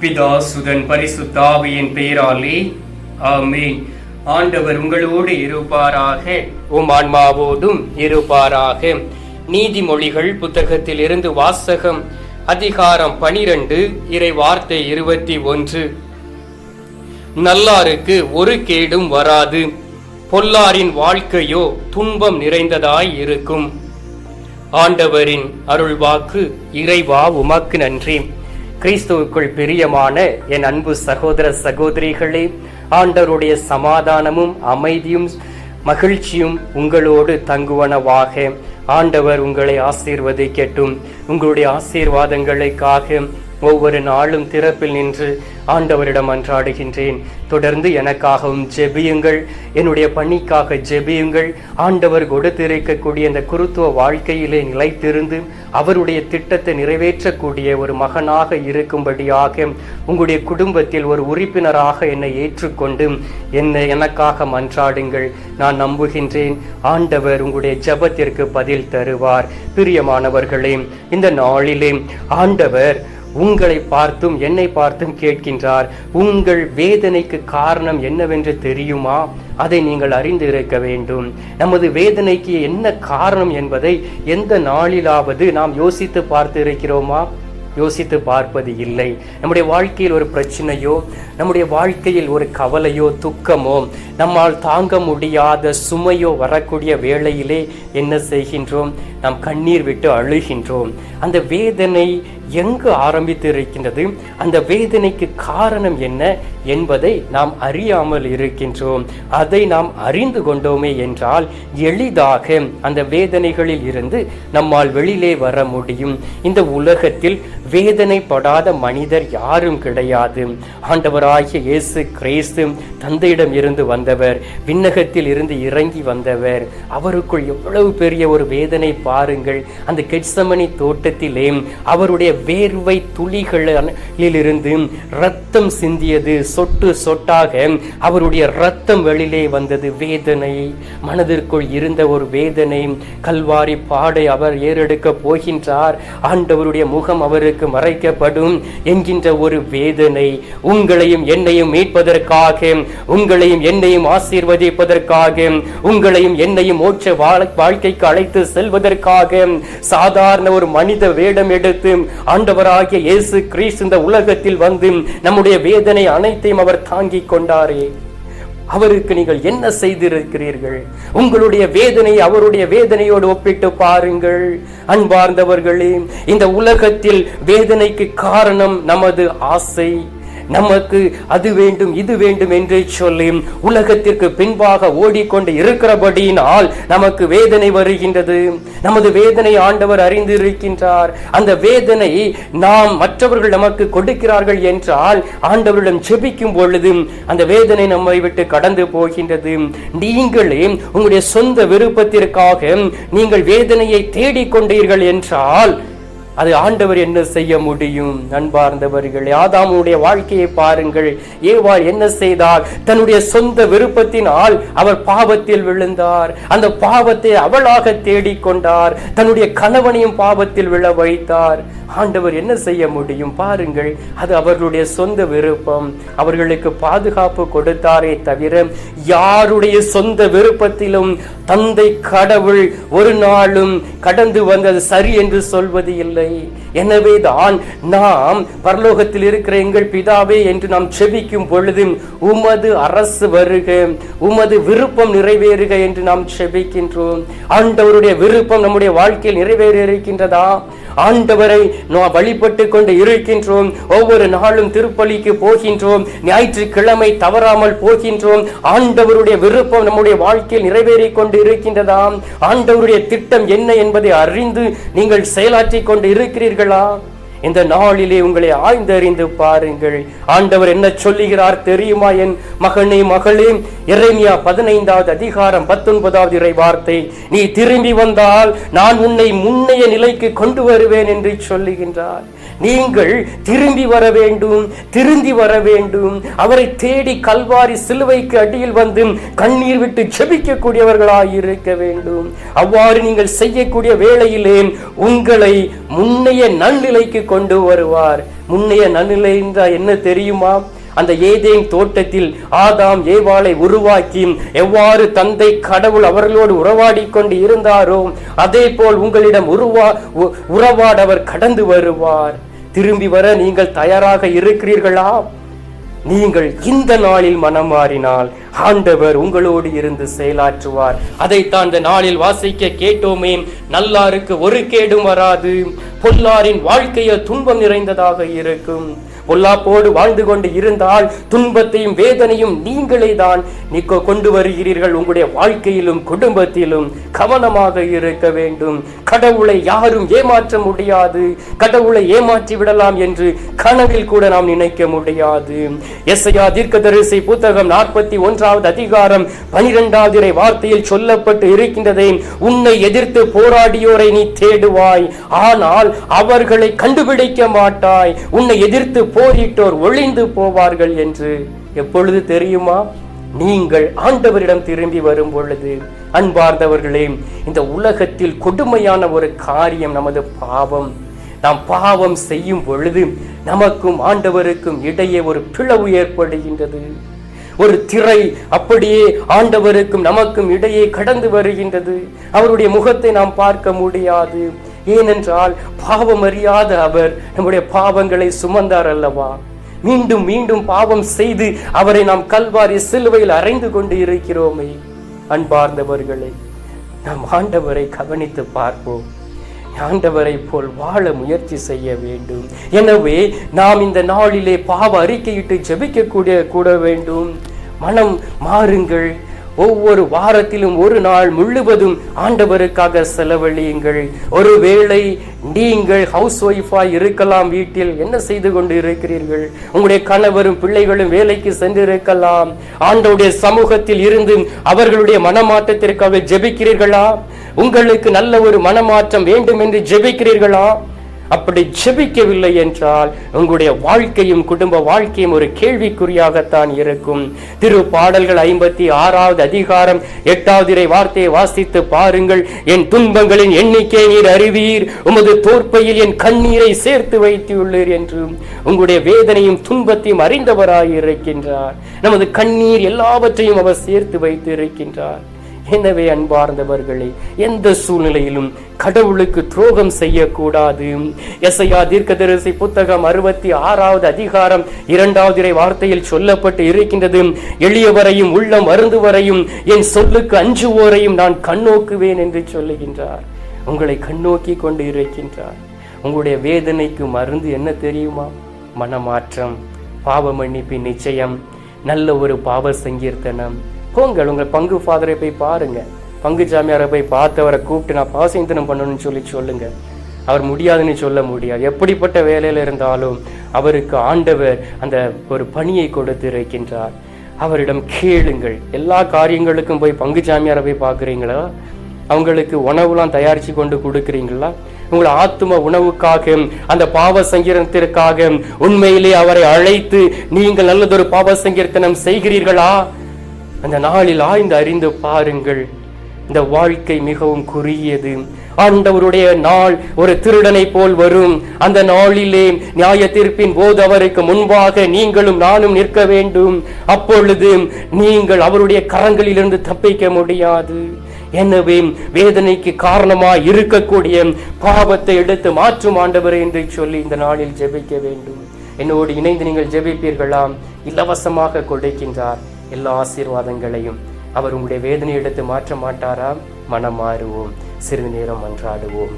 பிதா சுதன் பரிசுத்தாவியின் பெயராலே ஆமே ஆண்டவர் உங்களோடு இருப்பாராக உம் ஆன்மாவோடும் இருப்பாராக. நீதிமொழிகள் புத்தகத்தில் இருந்து வாசகம் அதிகாரம் பனிரெண்டு இறை வார்த்தை இருபத்தி ஒன்று. நல்லாருக்கு ஒரு கேடும் வராது. பொல்லாரின் வாழ்க்கையோ துன்பம் நிறைந்ததாய் இருக்கும். ஆண்டவரின் அருள்வாக்கு இறைவா உமக்கு நன்றி. கிறிஸ்துவுக்குள் பிரியமான என் அன்பு சகோதர சகோதரிகளே ஆண்டவருடைய சமாதானமும் அமைதியும் மகிழ்ச்சியும் உங்களோடு தங்குவனவாக. ஆண்டவர் உங்களை ஆசீர்வதிக்கட்டும். உங்களுடைய ஆசீர்வாதங்களுக்காக ஒவ்வொரு நாளும் திறப்பில் நின்று ஆண்டவரிடம் அன்றாடுகின்றேன். தொடர்ந்து எனக்காகவும் ஜெபியுங்கள். என்னுடைய பணிக்காக ஜெபியுங்கள். ஆண்டவர் கொடுத்திருக்கக்கூடிய இந்த குருத்துவ வாழ்க்கையிலே நிலைத்திருந்து அவருடைய திட்டத்தை நிறைவேற்றக்கூடிய ஒரு மகனாக இருக்கும்படியாக உங்களுடைய குடும்பத்தில் ஒரு உறுப்பினராக என்னை ஏற்றுக்கொண்டு என்னை எனக்காக மன்றாடுங்கள். நான் நம்புகின்றேன். ஆண்டவர் உங்களுடைய ஜெபத்திற்கு பதில் தருவார். பிரியமானவர்களே இந்த நாளிலே ஆண்டவர் உங்களை பார்த்தும் என்னை பார்த்தும் கேட்கின்றார். உங்கள் வேதனைக்கு காரணம் என்னவென்று தெரியுமா? அதை நீங்கள் அறிந்து இருக்க வேண்டும். நமது வேதனைக்கு என்ன காரணம் என்பதை எந்த நாளிலாவது நாம் யோசித்து பார்த்து இருக்கிறோமா? யோசித்து பார்ப்பது இல்லை. நம்முடைய வாழ்க்கையில் ஒரு பிரச்சனையோ நம்முடைய வாழ்க்கையில் ஒரு கவலையோ துக்கமோ நம்மால் தாங்க முடியாத சுமையோ வரக்கூடிய வேளையிலே என்ன செய்கின்றோம்? நாம் கண்ணீர் விட்டு அழுகின்றோம். அந்த வேதனை எங்கு ஆரம்பித்து இருக்கின்றது அந்த வேதனைக்கு காரணம் என்ன என்பதை நாம் அறியாமல் இருக்கின்றோம். அதை நாம் அறிந்து கொண்டோமே என்றால் எளிதாக அந்த வேதனைகளில் இருந்து நம்மால் வெளியிலே வர முடியும். இந்த உலகத்தில் வேதனைப்படாத மனிதர் யாரும் கிடையாது. ஆண்டவராகிய இயேசு கிறிஸ்து தந்தையிடம் இருந்து வந்தவர் விண்ணகத்தில் இருந்து இறங்கி வந்தவர். அவருக்குள் எவ்வளவு பெரிய ஒரு வேதனை பாருங்கள். அந்த கெட்சமணி தோட்டத்திலே அவருடைய வேர்வை துளிகளிலிருந்து ரத்தம் சிந்தியது. சொட்டு சொட்டாக அவருடைய ரத்தம் வெளியிலே வந்தது. வேதனை. மனதிற்குள் இருந்த ஒரு வேதனை. கல்வாரி பாடை அவர் ஏறெடுக்க போகின்றார். ஆண்டவருடைய முகம் அவருக்கு உங்களுக்கு மறைக்கப்படும் என்கின்ற ஒரு வேதனை உங்களையும் என்னையும் மீட்பதற்காக உங்களையும் என்னையும் ஆசீர்வதிப்பதற்காக உங்களையும் என்னையும் மோட்ச வாழ்க்கைக்கு அழைத்து செல்வதற்காக சாதாரண ஒரு மனித வேடம் எடுத்து ஆண்டவராகிய இயேசு கிறிஸ்து இந்த உலகத்தில் வந்து நம்முடைய வேதனை அனைத்தையும் அவர் தாங்கிக் கொண்டாரே. அவருக்கு நீங்கள் என்ன செய்திருக்கிறீர்கள்? உங்களுடைய வேதனை அவருடைய வேதனையோடு ஒப்பிட்டு பாருங்கள். அன்பார்ந்தவர்களே இந்த உலகத்தில் வேதனைக்கு காரணம் நமது ஆசை. நமக்கு அது வேண்டும் இது வேண்டும் என்று சொல்லி உலகத்திற்கு பின்பாக ஓடிக்கொண்டு இருக்கிறபடியினால் நமக்கு வேதனை வருகின்றது. நமது வேதனை ஆண்டவர் அறிந்திருக்கின்றார். அந்த வேதனை நாம் மற்றவர்கள் நமக்கு கொடுக்கிறார்கள் என்றால் ஆண்டவரிடம் செபிக்கும் பொழுது அந்த வேதனை நம்மை விட்டு கடந்து போகின்றது. நீங்களே உங்களுடைய சொந்த விருப்பத்திற்காக நீங்கள் வேதனையை தேடிக்கொண்டீர்கள் என்றால் அது ஆண்டவர் என்ன செய்ய முடியும்? அன்பார்ந்தவர்கள் ஆதாமுடைய வாழ்க்கையை பாருங்கள். ஏவாள் என்ன செய்தார் தன்னுடைய சொந்த விருப்பத்தினால் அவர் பாவத்தில் விழுந்தார். அந்த பாவத்தை அவளாக தேடிக்கொண்டார். தன்னுடைய கணவனையும் பாவத்தில் விழ வைத்தார். ஆண்டவர் என்ன செய்ய முடியும் பாருங்கள். அது அவர்களுடைய சொந்த விருப்பம். அவர்களுக்கு பாதுகாப்பு கொடுத்தாரே தவிர யாருடைய சொந்த விருப்பத்திலும் தந்தை கடவுள் ஒரு நாளும் கடந்து வந்தது சரி என்று சொல்வது இல்லை. எனவே தான் நாம் பரலோகத்தில் இருக்கிற எங்கள் பிதாவே என்று நாம் செபிக்கும் பொழுது உமது அரசு வருக உமது விருப்பம் நிறைவேறுக என்று நாம் செபிக்கின்றோம். ஆண்டவருடைய விருப்பம் நம்முடைய வாழ்க்கையில் நிறைவேற இருக்கின்றதா ஆண்டவரை நாம் வழிபட்டு கொண்டு இருக்கின்றோம். ஒவ்வொரு நாளும் திருப்பலிக்கு போகின்றோம். ஞாயிற்றுக்கிழமை தவறாமல் போகின்றோம். ஆண்டவருடைய விருப்பம் நம்முடைய வாழ்க்கையில் நிறைவேறிக் கொண்டு இருக்கின்றதாம் ஆண்டவருடைய திட்டம் என்ன என்பதை அறிந்து நீங்கள் செயலாற்றிக் கொண்டு இருக்கிறீர்களா? இந்த நாளிலே உங்களை ஆய்ந்தறிந்து பாருங்கள். ஆண்டவர் என்ன சொல்லுகிறார் தெரியுமா? என் மகனே மகளே இறைமியா பதினைந்தாவது அதிகாரம் பத்தொன்பதாவது இறை வார்த்தை நீ திரும்பி வந்தால் நான் உன்னை முன்னைய நிலைக்கு கொண்டு வருவேன் என்று சொல்லுகின்றார். நீங்கள் திரும்பி வர வேண்டும் திருந்தி வர வேண்டும். அவரை தேடி கல்வாரி சிலுவைக்கு அடியில் வந்து கண்ணீர் விட்டு ஜெபிக்கக்கூடியவர்களாய் இருக்க வேண்டும். அவ்வாறு நீங்கள் செய்யக்கூடிய வேளையிலே உங்களை முன்னைய நன்னிலைக்கு கொண்டு வருவார். முன்னைய நன்னிலை என்றால் என்ன தெரியுமா? அந்த ஏதேன் தோட்டத்தில் ஆதாம் ஏவாளை உருவாக்கி எவ்வாறு தந்தை கடவுள் அவர்களோடு உறவாடி கொண்டு இருந்தாரோ அதே போல் உங்களிடம் உருவா உ- உறவாட அவர் கடந்து வருவார். திரும்பி வர நீங்கள் தயாராக இருக்கிறீர்களா? நீங்கள் இந்த நாளில் மனம் மாறினால் ஆண்டவர் உங்களோடு இருந்து செயலாற்றுவார். அதைத்தான் இந்த நாளில் வாசிக்க கேட்டோமே நல்லாருக்கு ஒரு கேடும் வராது. பொல்லாரின் வாழ்க்கைய துன்பம் நிறைந்ததாக இருக்கும். பொல்லாப்போடு வாழ்ந்து கொண்டு இருந்தால் துன்பத்தையும் வேதனையும் நீங்களே தான் நிக்க கொண்டு வருகிறீர்கள். உங்களுடைய வாழ்க்கையிலும் குடும்பத்திலும் கவனமாக இருக்க வேண்டும். கடவுளை யாரும் ஏமாற்ற முடியாது. கடவுளை ஏமாற்றி விடலாம் என்று கனவில் கூட நாம் நினைக்க முடியாது. எஸ்ஐயா தீர்க்கதரிசி புத்தகம் நாற்பத்தி ஒன்றாவது அதிகாரம் பனிரெண்டாவது வார்த்தையில் சொல்லப்பட்டு இருக்கின்றதே உன்னை எதிர்த்து போராடியோரை நீ தேடுவாய். ஆனால் அவர்களை கண்டுபிடிக்க மாட்டாய். உன்னை எதிர்த்து போரிட்டோர் ஒளிந்து போவார்கள் என்று எப்பொழுது தெரியுமா? நீங்கள் ஆண்டவரிடம் திரும்பி வரும் பொழுது அன்பார்ந்தவர்களே இந்த உலகத்தில் கொடுமையான ஒரு காரியம் நமது பாவம். நாம் பாவம் செய்யும் பொழுது நமக்கும் ஆண்டவருக்கும் இடையே ஒரு பிளவு ஏற்படுகின்றது. ஒரு திரை அப்படியே ஆண்டவருக்கும் நமக்கும் இடையே கடந்து வருகின்றது. அவருடைய முகத்தை நாம் பார்க்க முடியாது. ஏனென்றால் பாவம் அறியாத அவர் நம்முடைய பாவங்களை சுமந்தார் அல்லவா? மீண்டும் மீண்டும் பாவம் செய்து அவரை நாம் கல்வாரி சிலுவையில் அறைந்து கொண்டு இருக்கிறோமே. அன்பார்ந்தவர்களை நாம் ஆண்டவரை கவனித்து பார்ப்போம். ஆண்டவரை போல் வாழ முயற்சி செய்ய வேண்டும். எனவே நாம் இந்த நாளிலே பாவ அறிக்கையிட்டு ஜெபிக்கக்கூடிய கூட வேண்டும். மனம் மாறுங்கள். ஒவ்வொரு வாரத்திலும் ஒரு நாள் முழுவதும் ஆண்டவருக்காக செலவழியுங்கள். ஒருவேளை நீங்கள் ஹவுஸ் ஒய்ஃபாக இருக்கலாம் வீட்டில் என்ன செய்து கொண்டு இருக்கிறீர்கள் உங்களுடைய கணவரும் பிள்ளைகளும் வேலைக்கு சென்றிருக்கலாம். ஆண்டவுடைய சமூகத்தில் இருந்து அவர்களுடைய மனமாற்றத்திற்காக ஜெபிக்கிறீர்களா? உங்களுக்கு நல்ல ஒரு மனமாற்றம் வேண்டும் என்று ஜெபிக்கிறீர்களா? அப்படி ஜெபிக்கவில்லை என்றால் உங்களுடைய வாழ்க்கையும் குடும்ப வாழ்க்கையும் ஒரு கேள்விக்குறியாகத்தான் இருக்கும். திரு பாடல்கள் ஐம்பத்தி ஆறாவது அதிகாரம் எட்டாவது வார்த்தையை வாசித்து பாருங்கள். என் துன்பங்களின் எண்ணிக்கை நீர் அறிவீர் உமது தோற்பையில் என் கண்ணீரை சேர்த்து வைத்துள்ளீர் என்றும் உங்களுடைய வேதனையும் துன்பத்தையும் அறிந்தவராய் இருக்கின்றார். நமது கண்ணீர் எல்லாவற்றையும் அவர் சேர்த்து வைத்து இருக்கின்றார். எனவே அன்பார்ந்தவர்களே எந்த சூழ்நிலையிலும் கடவுளுக்கு துரோகம் செய்யக்கூடாது. எஸ்ஐயா தீர்க்கதரிசி புத்தகம் அறுபத்தி ஆறாவது அதிகாரம் இரண்டாவது இறை வார்த்தையில் சொல்லப்பட்டு இருக்கின்றது. எளியவரையும் உள்ளம் வருந்துவரையும் என் சொல்லுக்கு அஞ்சுவோரையும் நான் கண்ணோக்குவேன் என்று சொல்லுகின்றார். உங்களை கண்ணோக்கி கொண்டு இருக்கின்றார். உங்களுடைய வேதனைக்கு மருந்து என்ன தெரியுமா? மனமாற்றம் பாவ மன்னிப்பின் நிச்சயம் நல்ல ஒரு பாவ சங்கீர்த்தனம். போங்கள் உங்கள் பங்கு ஃபாதரை போய் பாருங்கள் பங்கு ஜாமியாரை போய் பார்த்தவரை கூப்பிட்டு நான் பாசிந்தனம் பண்ணணும்னு சொல்லி சொல்லுங்க. அவர் முடியாதுன்னு சொல்ல முடியாது. எப்படிப்பட்ட வேலையில் இருந்தாலும் அவருக்கு ஆண்டவர் அந்த ஒரு பணியை கொடுத்து இருக்கின்றார் அவரிடம் கேளுங்கள். எல்லா காரியங்களுக்கும் போய் பங்கு ஜாமியாரை போய் பார்க்குறீங்களா? அவங்களுக்கு உணவுலாம் தயாரித்து கொண்டு கொடுக்குறீங்களா? உங்கள் ஆத்தும உணவுக்காக அந்த பாவ சங்கீரத்திற்காக உண்மையிலே அவரை அழைத்து நீங்கள் நல்லதொரு பாவ சங்கீர்த்தனம் செய்கிறீர்களா? அந்த நாளில் ஆய்ந்து அறிந்து பாருங்கள். இந்த வாழ்க்கை மிகவும் குறுகியது. ஆண்டவருடைய நாள் ஒரு திருடனை போல் வரும். அந்த நாளிலே நியாய தீர்ப்பின் போது அவருக்கு முன்பாக நீங்களும் நானும் நிற்க வேண்டும். அப்பொழுது நீங்கள் அவருடைய கரங்களிலிருந்து தப்பிக்க முடியாது. எனவே வேதனைக்கு காரணமாய் இருக்கக்கூடிய பாவத்தை எடுத்து மாற்றும் ஆண்டவர் என்று சொல்லி இந்த நாளில் ஜெபிக்க வேண்டும். என்னோடு இணைந்து நீங்கள் ஜெபிப்பீர்களாம் இலவசமாக கொடுக்கின்றார். எல்லா ஆசீர்வாதங்களையும். அவர் உங்களுடைய வேதனை எடுத்து மாற்ற மாட்டாரா மனம் மாறுவோம் சிறிது நேரம் மன்றாடுவோம்.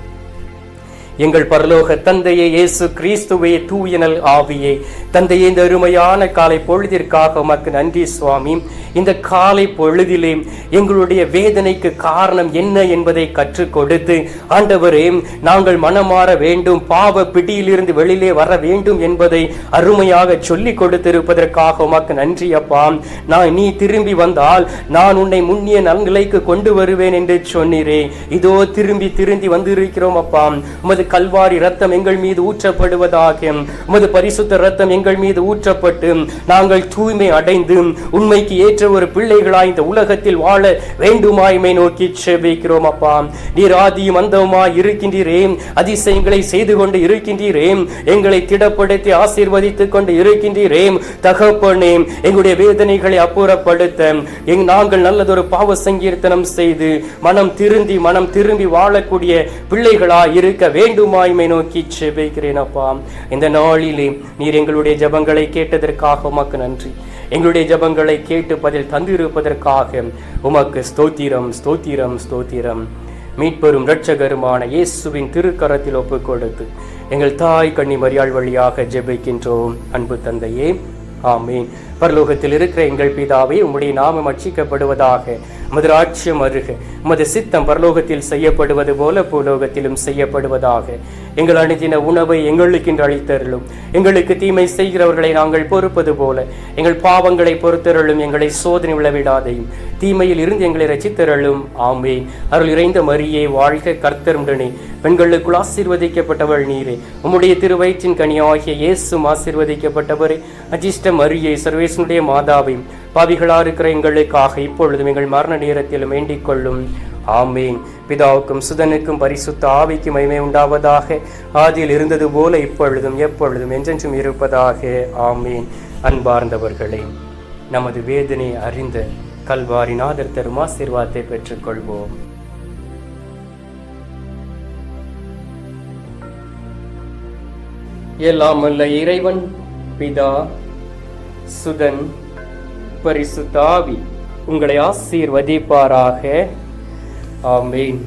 எங்கள் பரலோக தந்தையே இயேசு கிறிஸ்துவே தூயனல் ஆவியே. தந்தையே இந்த அருமையான காலை பொழுதிற்காக உமக்கு நன்றி சுவாமி. இந்த காலை பொழுதிலே எங்களுடைய வேதனைக்கு காரணம் என்ன என்பதை கற்றுக் கொடுத்து ஆண்டவரே நாங்கள் மனமாற வேண்டும் பாவ பிடியிலிருந்து வெளியிலே வர வேண்டும் என்பதை அருமையாக சொல்லிக் கொடுத்திருப்பதற்காக உமக்கு நன்றி அப்பா. நான் நீ திரும்பி வந்தால் நான் உன்னை முன்னிய நன்னிலைக்கு கொண்டு வருவேன் என்று சொன்னீரே. இதோ திரும்பி திரும்பி வந்திருக்கிறோம் அப்பா. உமது கல்வாரி ரத்தம் எங்கள் மீது ஊற்றப்படுவதாக. உமது பரிசுத்த ரத்தம் எங்கள் மீது ஊற்றப்பட்டு நாங்கள் தூய்மை அடைந்து உண்மைக்கு ஏற்ற ஒரு பிள்ளைகளாய் இந்த உலகத்தில் வாழ வேண்டுமாய்மை நோக்கி செபிக்கிறோம் அப்பா. நீர் ஆதியும் அந்தவுமாய் இருக்கின்றீரே. அதிசயங்களை செய்து கொண்டு இருக்கின்றீரே. எங்களை திடப்படுத்தி ஆசீர்வதித்துக் கொண்டு இருக்கின்றீரே. தகப்பனே எங்களுடைய வேதனைகளை அப்புறப்படுத்த. எங் நாங்கள் நல்லதொரு பாவ சங்கீர்த்தனம் செய்து மனம் திருந்தி மனம் திரும்பி வாழக்கூடிய பிள்ளைகளா இருக்க வேண்டும். வேண்டுமாய்மை நோக்கி செபிக்கிறேன் அப்பா. இந்த நாளிலே நீர் எங்களுடைய ஜபங்களை கேட்டதற்காக உமக்கு நன்றி. எங்களுடைய ஜபங்களை கேட்டு பதில் தந்திருப்பதற்காக உமக்கு ஸ்தோத்திரம் ஸ்தோத்திரம் ஸ்தோத்திரம். மீட்பெரும் இரட்சகருமான இயேசுவின் திருக்கரத்தில் ஒப்பு கொடுத்து எங்கள் தாய் கண்ணி மரியாள் வழியாக ஜெபிக்கின்றோம். அன்பு தந்தையே ஆமீன். பரலோகத்தில் இருக்கிற எங்கள் பிதாவே உம்முடைய நாமம் அச்சிக்கப்படுவதாக உமது ராட்சியம் அருக உமது சித்தம் பரலோகத்தில் செய்யப்படுவது போல பூலோகத்திலும் செய்யப்படுவதாக. எங்கள் அணுதின உணவை எங்களுக்கு இன்று அளித்தருளும். எங்களுக்கு தீமை செய்கிறவர்களை நாங்கள் பொறுப்பது போல. எங்கள் பாவங்களை பொறுத்தருளும் எங்களை சோதனை விழவிடாதையும் தீமையில் இருந்து எங்களை ரசித்தருளும் ஆமே அருள் இறைந்த மரியே வாழ்க கர்த்தருடனே பெண்களுக்குள் ஆசீர்வதிக்கப்பட்டவள் நீரே. உம்முடைய திருவயிற்றின் கனியாகிய இயேசும் ஆசீர்வதிக்கப்பட்டவரே. அஜிஷ்ட மரியை சர்வேசனுடைய மாதாவையும் பாவிகளா இருக்கிற எங்களுக்காக இப்பொழுதும் எங்கள் மரண நேரத்திலும் வேண்டிக் கொள்ளும். ஆமீன். பிதாவுக்கும் சுதனுக்கும் பரிசுத்த ஆவிக்கும் மகிமை உண்டாவதாக. ஆதியில் இருந்தது போல இப்பொழுதும் எப்பொழுதும் என்றென்றும் இருப்பதாக. ஆமீன். அன்பார்ந்தவர்களே நமது வேதனை அறிந்த கல்வாரிநாதர் தரும் ஆசீர்வாதத்தை பெற்றுக்கொள்வோம். எல்லாம் அல்ல இறைவன் பிதா சுதன் பரிசுத்தாவி உங்களை ஆசீர்வதிப்பாராக. ஆமீன்.